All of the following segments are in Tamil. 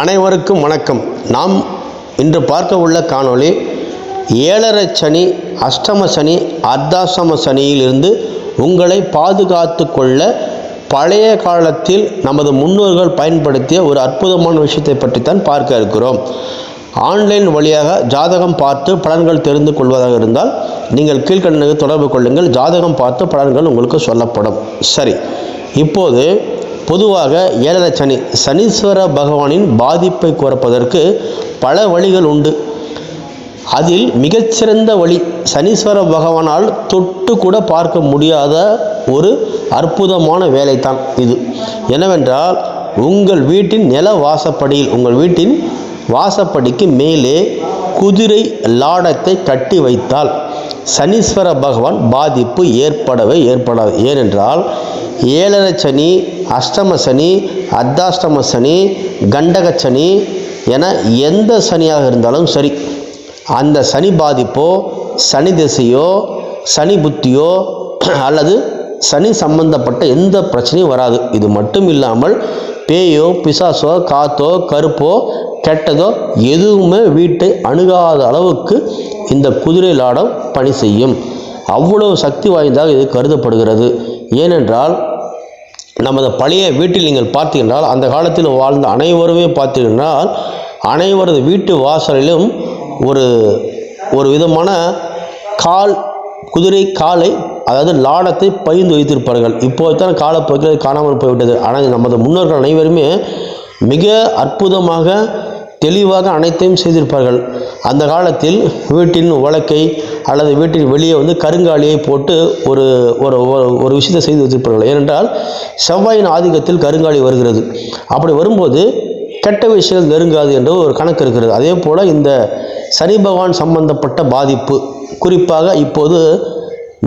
அனைவருக்கும் வணக்கம். நாம் இன்று பார்க்க உள்ள காணொளி ஏழரை சனி அஷ்டம சனி அர்த்தாசம சனியிலிருந்து உங்களை பாதுகாத்து கொள்ள பழைய காலத்தில் நமது முன்னோர்கள் பயன்படுத்திய ஒரு அற்புதமான விஷயத்தை பற்றித்தான் பார்க்க இருக்கிறோம். ஆன்லைன் வழியாக ஜாதகம் பார்த்து பலன்கள் தெரிந்து கொள்வதாக இருந்தால் நீங்கள் கீழ்கண்டனுக்கு தொடர்பு கொள்ளுங்கள். ஜாதகம் பார்த்து பலன்கள் உங்களுக்கு சொல்லப்படும். சரி இப்போது பொதுவாக ஏழரை சனி சனீஸ்வர பகவானின் பாதிப்பை குறைப்பதற்கு பல வழிகள் உண்டு. அதில் மிகச்சிறந்த வழி சனீஸ்வர பகவானால் தொட்டு கூட பார்க்க முடியாத ஒரு அற்புதமான வேலைதான் இது. என்னவென்றால் உங்கள் வீட்டின் நில வாசப்படியில் உங்கள் வீட்டின் வாசப்படிக்கு மேலே குதிரை லாடத்தை கட்டி வைத்தால் சனீஸ்வர பகவான் பாதிப்பு ஏற்படவே ஏற்படாது. ஏனென்றால் ஏழரை சனி அஷ்டம சனி அர்த்தாஷ்டம சனி கண்டக சனி என எந்த சனியாக இருந்தாலும் சரி அந்த சனி பாதிப்போ சனி திசையோ சனி புத்தியோ அல்லது சனி சம்பந்தப்பட்ட எந்த பிரச்சனையும் வராது. இது மட்டும் இல்லாமல் பேயோ பிசாசோ காத்தோ கருப்போ கெட்டதோ எதுவுமே வீட்டை அணுகாத அளவுக்கு இந்த குதிரை லாடம் பணி செய்யும். அவ்வளவு சக்தி வாய்ந்ததாக இது கருதப்படுகிறது. ஏனென்றால் நமது பழைய வீட்டில் நீங்கள் பார்த்தீங்கன்றால் அந்த காலத்தில் வாழ்ந்த அனைவருமே பார்த்தீங்கன்றால் அனைவரது வீட்டு வாசலிலும் ஒரு ஒரு விதமான கால் குதிரை காலை அதாவது லாடத்தை பகிர்ந்து வைத்திருப்பார்கள். இப்போதுதான் காலப்போக்கில் காணாமல் போய்விட்டது. ஆனால் நமது முன்னோர்கள் அனைவருமே மிக அற்புதமாக தெளிவாக அனைத்தையும் செய்திருப்பார்கள். அந்த காலத்தில் வீட்டின் உலக்கை அல்லது வீட்டின் வெளியே வந்து கருங்காலியை போட்டு ஒரு ஒரு ஒரு- ஒரு விஷயத்தை செய்து வச்சிருப்பார்கள். ஏனென்றால் செவ்வாயின் ஆதிக்கத்தில் கருங்காலி வருகிறது. அப்படி வரும்போது கெட்ட விஷயங்கள் நெருங்காது என்ற ஒரு கணக்கு இருக்கிறது. அதே போல் இந்த சனி பகவான் சம்பந்தப்பட்ட பாதிப்பு குறிப்பாக இப்போது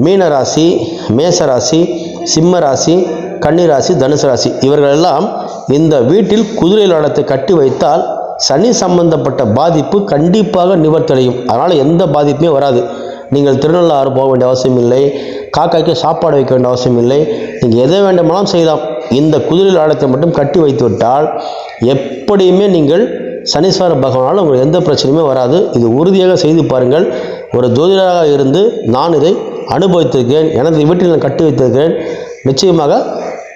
மீனராசி மேசராசி சிம்ம ராசி கன்னிராசி தனுசு ராசி இவர்களெல்லாம் இந்த வீட்டில் குதிரை லாடத்தை கட்டி வைத்தால் சனி சம்பந்தப்பட்ட பாதிப்பு கண்டிப்பாக நிவர்த்தடையும். அதனால் எந்த பாதிப்புமே வராது. நீங்கள் திருநள்ளாறு போக வேண்டிய அவசியம் இல்லை. காக்காய்க்கு சாப்பாடு வைக்க வேண்டிய அவசியம் இல்லை. நீங்கள் எதை வேண்டுமானாலும் செய்யலாம். இந்த குதிரை ஆடத்தை மட்டும் கட்டி வைத்து விட்டால் எப்படியுமே நீங்கள் சனீஸ்வர பகவானால் உங்களுக்கு எந்த பிரச்சனையுமே வராது. இது உறுதியாக செய்து பாருங்கள். ஒரு ஜோதிடராக இருந்து நான் இதை அனுபவித்திருக்கிறேன். எனது வீட்டில் நான் கட்டி வைத்திருக்கிறேன். நிச்சயமாக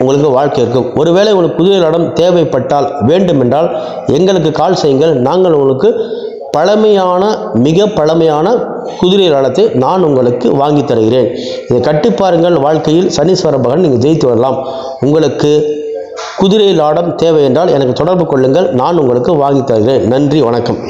உங்களுக்கு வாழ்க்கை இருக்கும். ஒருவேளை உங்களுக்கு புதிய இடம் தேவைப்பட்டால் வேண்டுமென்றால் எங்களுக்கு கால் செய்யுங்கள். நாங்கள் உங்களுக்கு பழமையான மிக பழமையான குதிரை லாடத்தை நான் உங்களுக்கு வாங்கி தருகிறேன். இதை கட்டிப்பாருங்கள் வாழ்க்கையில் சனீஸ்வர பகவான் நீங்கள் ஜெயித்து வரலாம். உங்களுக்கு குதிரை லாடம் தேவை என்றால் எனக்கு தொடர்பு கொள்ளுங்கள். நான் உங்களுக்கு வாங்கி தருகிறேன். நன்றி. வணக்கம்.